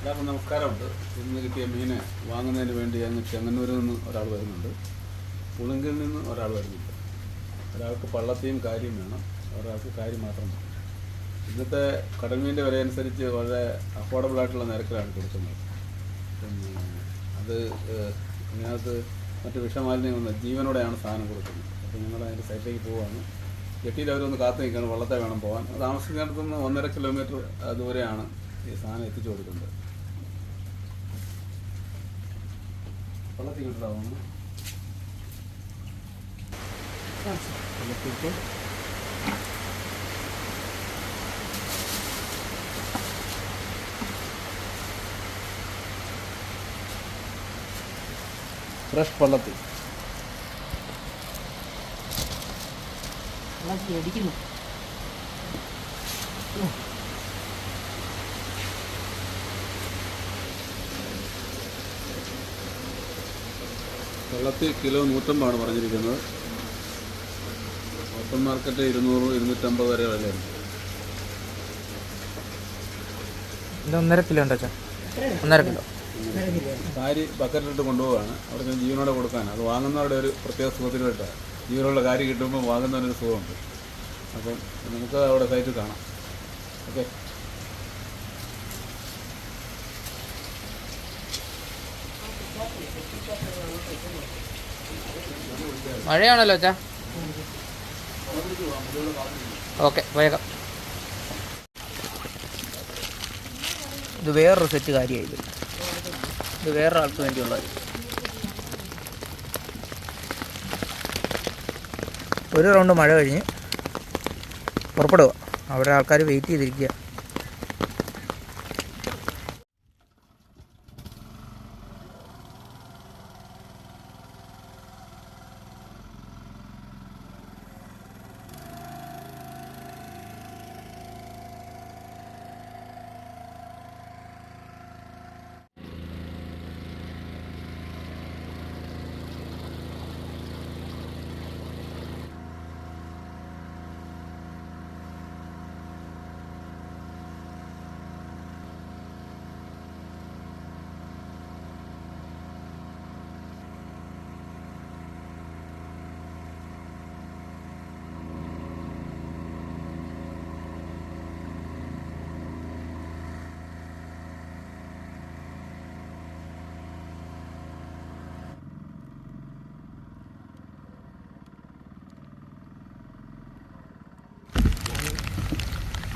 എല്ലാവർക്കും നമസ്കാരമുണ്ട്. ഇന്ന് കിട്ടിയ മീനെ വാങ്ങുന്നതിന് വേണ്ടി അങ്ങ് ചെങ്ങന്നൂരിൽ നിന്ന് ഒരാൾ വരുന്നുണ്ട്. പുളുങ്കിൽ നിന്ന് ഒരാൾ വരുന്നുണ്ട്. ഒരാൾക്ക് പള്ളത്തെയും കാര്യം വേണം. ഒരാൾക്ക് കാര്യം മാത്രം മതി ഇന്നത്തെ കടൽമീന്റെ വില അനുസരിച്ച് വളരെ അഫോർഡബിൾ ആയിട്ടുള്ള നിരക്കിലാണ് കൊടുക്കുന്നത്. പിന്നെ അത് അതിനകത്ത് മറ്റ് വിഷമാലിന്യങ്ങളൊന്നും ജീവനോടെയാണ് സാധനം കൊടുക്കുന്നത്. അപ്പോൾ ഞങ്ങൾ അതിന്റെ സൈറ്റിലേക്ക് പോവുകയാണ് ജെട്ടിയിൽ അവരൊന്ന് കാത്തു നിൽക്കുകയാണ്. വള്ളത്തെ വേണം പോകാൻ താമസിക്കുന്നിടത്തുനിന്ന് ഒന്നര കിലോമീറ്റർ ദൂരെയാണ് ഈ സാധനം എത്തിച്ചു കൊടുക്കുന്നത്. വള്ളത്തിൽ വെള്ളത്തിട്ട് ഫ്രഷ് വെള്ളത്തിൽ ഇളക്കി അടിക്കുന്നു വെള്ളത്തിൽ കിലോ നൂറ്റമ്പാണ് പറഞ്ഞിരിക്കുന്നത്. ഓപ്പൺ മാർക്കറ്റ് ഇരുന്നൂറ് ഇരുന്നൂറ്റമ്പത് വരെ വിലയാണ്. ഇത് ഒന്നര കിലോ ഉണ്ടോ ഒന്നര കിലോ. കാരി ബക്കറ്റിലിട്ട് കൊണ്ടുപോവാണ് അവർക്ക് ജീവനോടെ കൊടുക്കാനാണ്. അത് വാങ്ങുന്നവരുടെ ഒരു പ്രത്യേക സുഖത്തിന് വേണ്ടിയാണ് ജീവനുള്ള കാര്യം കിട്ടുമ്പോൾ വാങ്ങുന്നവരൊരു സുഖമുണ്ട്. അപ്പം നമുക്ക് അവിടെ സൈറ്റ് കാണാം. ഓക്കെ. മഴയാണല്ലോ അച്ഛാ. ഓക്കെ വേഗം. ഇത് വേറൊരു സെറ്റ് കാര്യമായി ഇത് വേറൊരാൾക്ക് വേണ്ടിയുള്ളത്. ഒരു റൗണ്ട് മഴ കഴിഞ്ഞ് പുറപ്പെടുക. അവിടെ ആൾക്കാർ വെയിറ്റ് ചെയ്തിരിക്കുക.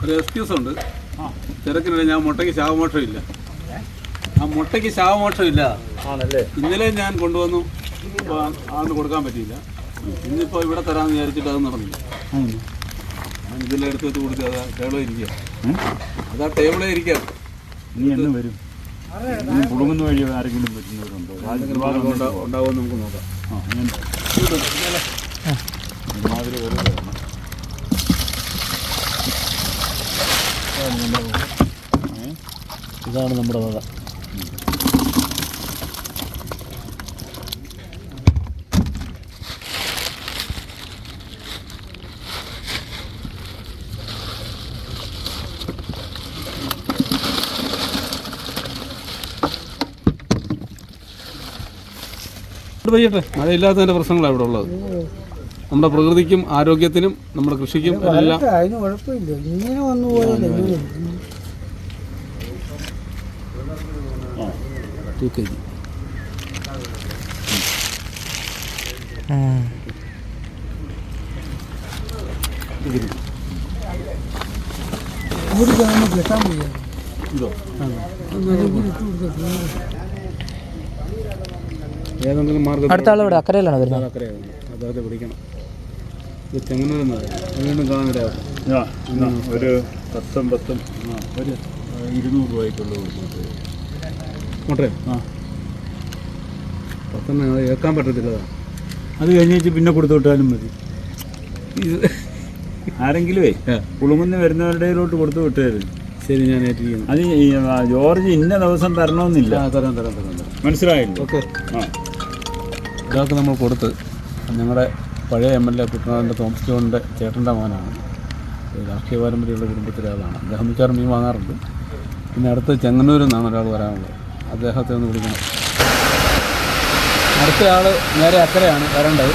ഒരു എക്സ്ക്യൂസ് ഉണ്ട്. തിരക്കിനിടെ ഞാൻ മുട്ടയ്ക്ക് ശാവമോക്ഷമില്ല. ആ മുട്ടയ്ക്ക് ശാവമോക്ഷമില്ല. ആണല്ലേ? ഇന്നലെ ഞാൻ കൊണ്ടുവന്നു. അന്ന് കൊടുക്കാൻ പറ്റിയില്ല. ഇന്നിപ്പോൾ ഇവിടെ തരാമെന്ന് വിചാരിച്ചിട്ട് അത് നടന്നില്ല. ഞാൻ ഇതെല്ലാം എടുത്ത് വെച്ച് കൊടുത്ത് അതാ ടേബിളെ ഇരിക്കുക അതാ ടേബിളെ എന്ന് വരും. വഴി ആരെങ്കിലും പറ്റുന്നവരുണ്ടോ? ഉണ്ടാവുമെന്ന് നമുക്ക് നോക്കാം. ആ ഒരുമാതിരി ഇതാണ് നമ്മുടെ വക. പെയ്യട്ടെ മഴയില്ലാത്തതിന്റെ പ്രശ്നങ്ങളാണ് ഇവിടെ ഉള്ളത്. നമ്മുടെ പ്രകൃതിക്കും ആരോഗ്യത്തിനും നമ്മുടെ കൃഷിക്കും എല്ലാം അതിന് കുഴപ്പമില്ല. ഇങ്ങനെ വന്നു പോയില്ല ടു കെ ജി ഒരു കെട്ടാൻ ഏതെങ്കിലും മാർഗം അടുത്ത ആൾ ഇവിടെ അക്കരയിലാണ് വരുന്നത്? അക്കരയാണ് അദ്ദേഹത്തെ പിടിക്കണം. ഇത് ചെങ്ങന്നൂരെന്ന് വീണ്ടും ആ, ഒരു പത്തും പത്തും ഒരു ഇരുന്നൂറ് രൂപയ്ക്കുള്ള കൊടുക്കുന്നത് മോട്ടെ ആ. പത്തെണ്ണം അത് ഏക്കാൻ പറ്റത്തില്ല അത് കഴിഞ്ഞിട്ട് പിന്നെ കൊടുത്തു വിട്ടാലും മതി. ആരെങ്കിലുമേ ആ. വരുന്നവരുടെ വരുന്നവരുടെയിലോട്ട് കൊടുത്തു വിട്ടായിരുന്നു ശരി ഞാൻ ഏറ്റിരിക്കുന്നു. അത് ഈ, ആ, ജോർജ് ഇന്ന ദിവസം തരണമെന്നില്ല. ആ തരാം തരാം തരാം തരാം. മനസ്സിലായില്ലേ? ഓക്കെ. ആ. ഇതൊക്കെ നമ്മൾ കൊടുത്ത്. ഞങ്ങളുടെ പഴയ എം എൽ എ കുട്ടനാടിന്റെ തോമസ് ജോണിന്റെ ചേട്ടന്റെ മോനാണ്. രാഷ്ട്രീയ പാരമ്പര്യമുള്ള കുടുംബത്തിലെ ആളാണ് അദ്ദേഹം മിക്കവാറും മീൻ വാങ്ങാറുണ്ട്. പിന്നെ അടുത്ത് ചെങ്ങന്നൂരിൽ നിന്നാണ് ഒരാൾ വരാനുള്ളത്. അദ്ദേഹത്തെ ഒന്ന് വിളിക്കണം. അടുത്ത ആൾ നേരെ അക്കരയാണ് വരേണ്ടത്.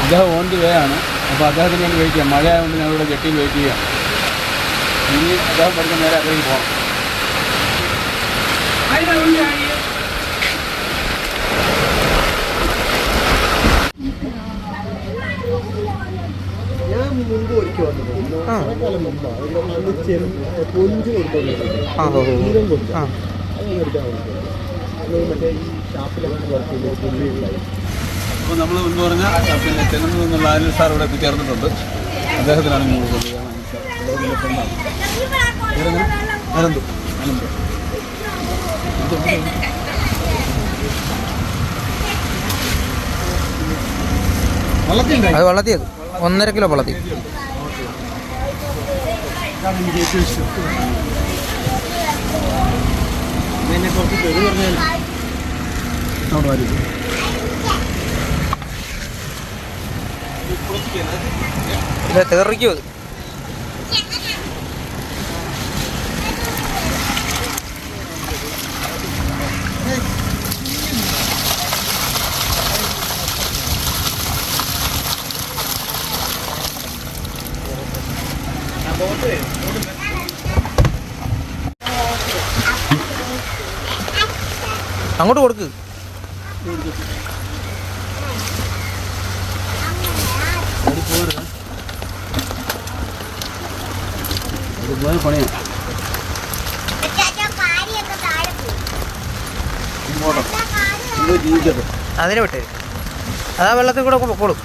അദ്ദേഹം ഓൺ ദി വേ ആണ്. അപ്പോൾ അദ്ദേഹത്തിന് വേണ്ടി വെയിറ്റ് ചെയ്യാം. മഴയായതുകൊണ്ട് ഞങ്ങളിവിടെ ജെട്ടിയിൽ വെയിറ്റ് ചെയ്യാം. ഇനി അദ്ദേഹം പഠിക്കാൻ നേരെ അക്കരയിൽ പോകണം. ഞാൻ മുമ്പ് ഒരിക്കൽ വന്നിട്ടുണ്ട് കാലം മുമ്പാണ് അന്ന് ചെറു കൊഞ്ച് കൊടുത്തോണ്ടിരുന്നത് അപ്പോൾ നമ്മൾ എന്ന് പറഞ്ഞാൽ പിന്നെ ചെങ്ങന്നൂർ നിന്നുള്ള അനിൽ സാർ ഇവിടെ എത്തിച്ചേർന്നിട്ടുണ്ട് അദ്ദേഹത്തിനാണ് നമ്മൾ അനന്തു അനന്തു അത് വളർത്തിയത്. ഒന്നര കിലോ ഏറ്റവും ഇഷ്ടം എന്നെ കുറച്ച് തെറി പറഞ്ഞാൽ അവിടെ വരും ഇത് തെറിക്കും? അങ്ങോട്ട് കൊടുക്ക്. ജീവിക്കട്ടെ അതിനെ വിട്ടേ. അതാ വെള്ളത്തിൽ കൂടെ പൊക്കോളും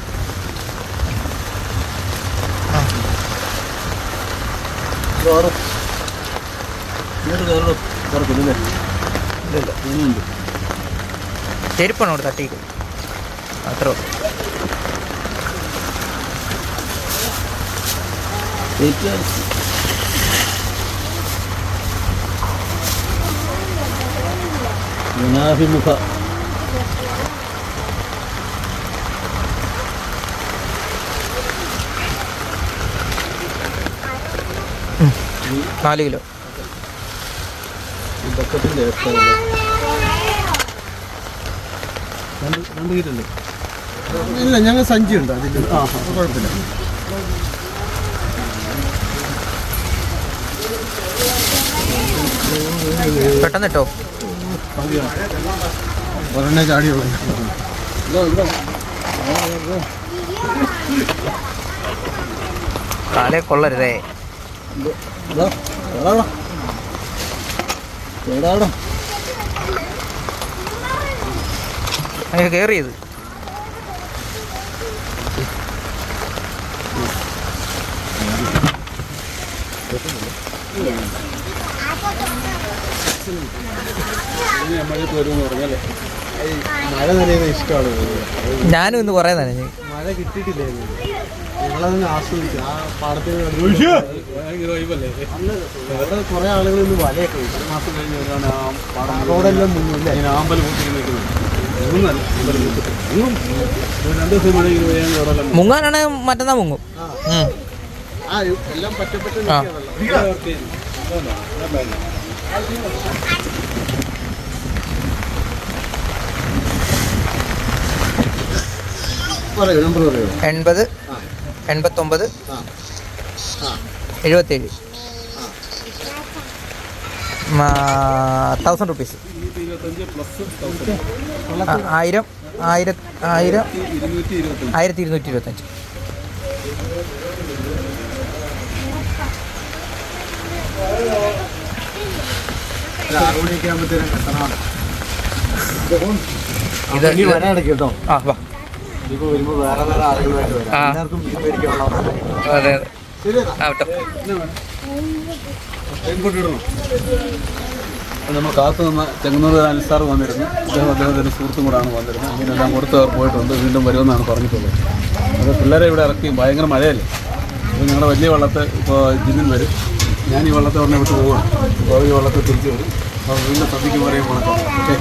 കയറും ഇങ്ങോട്ട് കയറും കയറത്തില്ലല്ലേ ഇല്ല ഇനിയുണ്ട് ചെരുപ്പാണ് ഇവിടെ തട്ടിയിട്ട് അത്ര നാല് കിലോ. ഇതൊക്കെ ബക്കറ്റിന്റെ രണ്ട് കിലോ ഇല്ല ഞങ്ങൾ സഞ്ചി ഉണ്ട് അതിൽ ആ കുഴപ്പമില്ല. പെട്ടെന്ന് ഇട്ടോ? ഒരെണ്ണേ ചാടിയുള്ളൂ. കാലേ കൊള്ളരുതേ. അതിന് കയറിയത് ഞാനും ഇന്ന് കുറേ നനഞ്ഞു. മഴ കിട്ടിയിട്ടില്ലായിരുന്നു ആസ്വദിച്ചു ആ പാടത്തിന് അവിടെ കുറെ ആളുകൾ ഇന്ന് വലയൊക്കെ ഒരു മാസം കഴിഞ്ഞ് ആ പാടം റോഡെല്ലാം മുന്നില്ല ആമ്പൽ കൂട്ടി നിൽക്കുന്നത് മുങ്ങാനാണ്. മറ്റന്നാ മുങ്ങും. എൺപത് എൺപത്തൊമ്പത് ആ എല്ലാം പറ്റപ്പെട്ട് ആ. നിൽക്കുക വെള്ളം പറയൂ നമ്പർ പറയൂ എൺപത് ആ എൺപത്തൊമ്പത് ആ ആ എഴുപത്തേഴ് തൗസൻഡ് റുപ്പീസ് ആയിരം ആയിരം ആയിരം ആയിരത്തി ഇരുന്നൂറ്റി ഇരുപത്തഞ്ച് ഇത് കേട്ടോ. ആ വാ. അതെ അതെ. ആ കേട്ടോ നമ്മൾ കാത്തു നിന്ന് ചെങ്ങന്നൂർ അനുസാർ വന്നിരുന്നു. അദ്ദേഹം അദ്ദേഹത്തിന്റെ സുഹൃത്തും കൂടാണ് വന്നിരുന്നത്. അങ്ങനെല്ലാം കൊടുത്ത് അവർ പോയിട്ടുണ്ട്. വീണ്ടും വരുമെന്നാണ് പറഞ്ഞിട്ടുള്ളത്. അപ്പോൾ പിള്ളേരെ ഇവിടെ ഇറക്കി ഭയങ്കര മഴയല്ലേ? അപ്പോൾ ഞങ്ങളുടെ വലിയ വള്ളത്തെ ഇപ്പോൾ ജിന്നിൽ വരും. ഞാൻ ഈ വള്ളത്തെ ഉടനെ വിട്ട് പോവുകയാണ്. അപ്പോൾ ഈ വള്ളത്തെ തിരിച്ചു വരും. അപ്പോൾ വീണ്ടും പറയും വണക്കം ഓക്കെ.